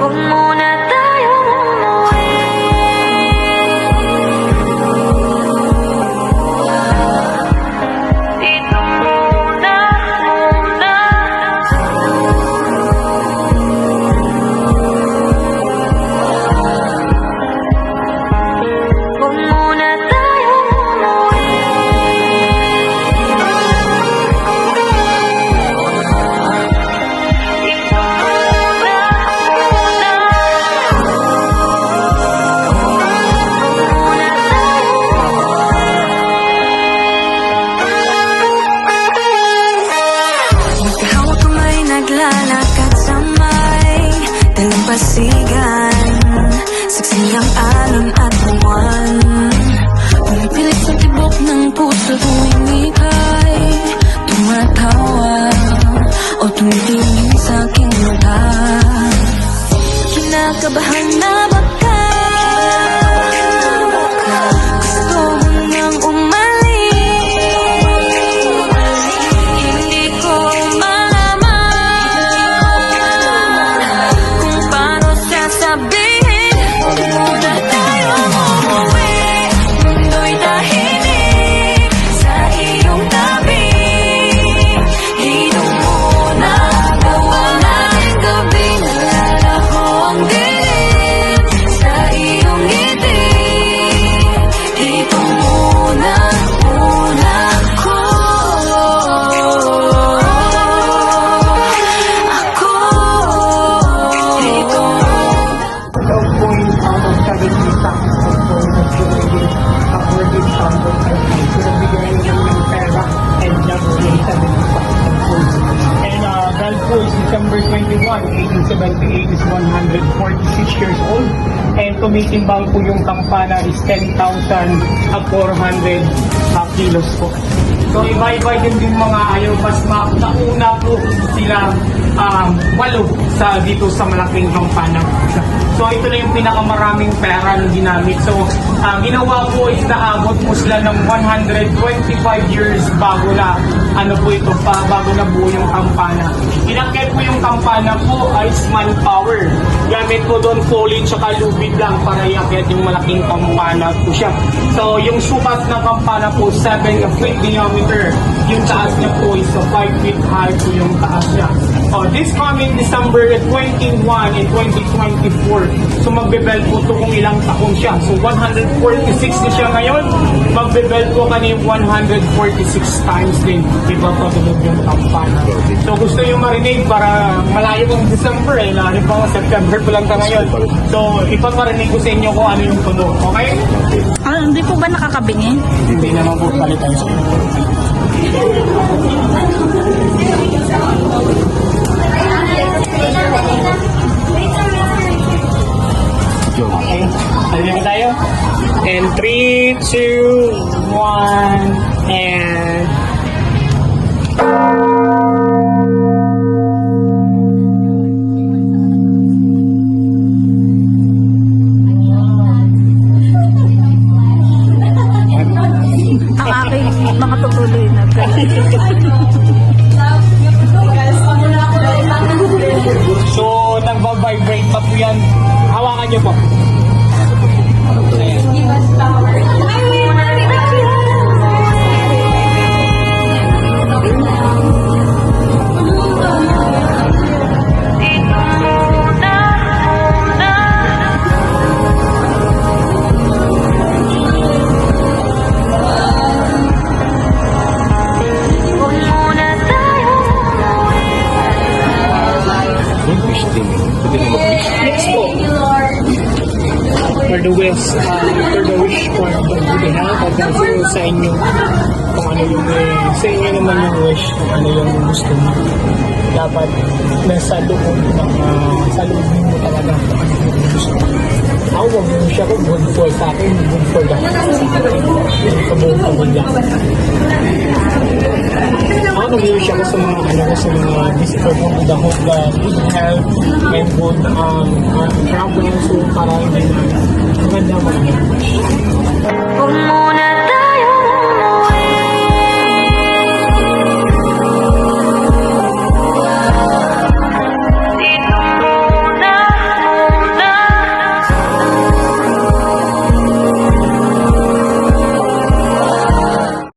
Huwag muna alon at buwan? Pumipilit sa tibok ng puso tuwing ika'y Tumatawa O tumitingin sa aking mata Kinakabahan na baka is December 21, 1878 is 146 years old. And tumitimbang po yung kampana is 10,000 at 400 uh, kilos po. So iba-iba din din mga ayaw mas ma nauna po sila um, walo sa dito sa malaking kampana. So ito na yung pinakamaraming pera na ginamit. So ang ginawa po is naabot po sila ng 125 years bago na ano po ito pa bago na buo yung kampana. Inakit po yung kampana po ay small power. Gamit po doon foliage tsaka lubid lang para iakit yung malaking kampana po siya. So yung sukat ng kampana po 7 feet diameter. Yung taas niya po is 5 feet high po yung taas niya. Oh, this coming December 21 in 2024. So magbe-bell po to kung ilang taon siya. So 146 na siya ngayon. Magbe-bell po kani 146 times din. Iba pa tulog yung kampana. So gusto yung marinig para malayo ang December eh. Lalo pa September pa lang ta ngayon. So ipaparinig ko sa inyo kung ano yung tunog. Okay? Ah, hindi po ba nakakabingi? Hindi naman po palitan sa Okay, and... The wish, uh, for the wish for the good health at also sa inyo kung ano yung eh, sa inyo naman yung wish kung ano yung gusto mo. Dapat nasa loob ng uh, sa loob mo talaga kung ano yung gusto mo. Ako, wag mo siya kung good for sa akin, good for akin. Kabuong pamilya. Ako nag-wish ako sa mga ano ko sa mga visitor ko the hope that good health and good um, travel so para hindi na maganda wish. Huwag muna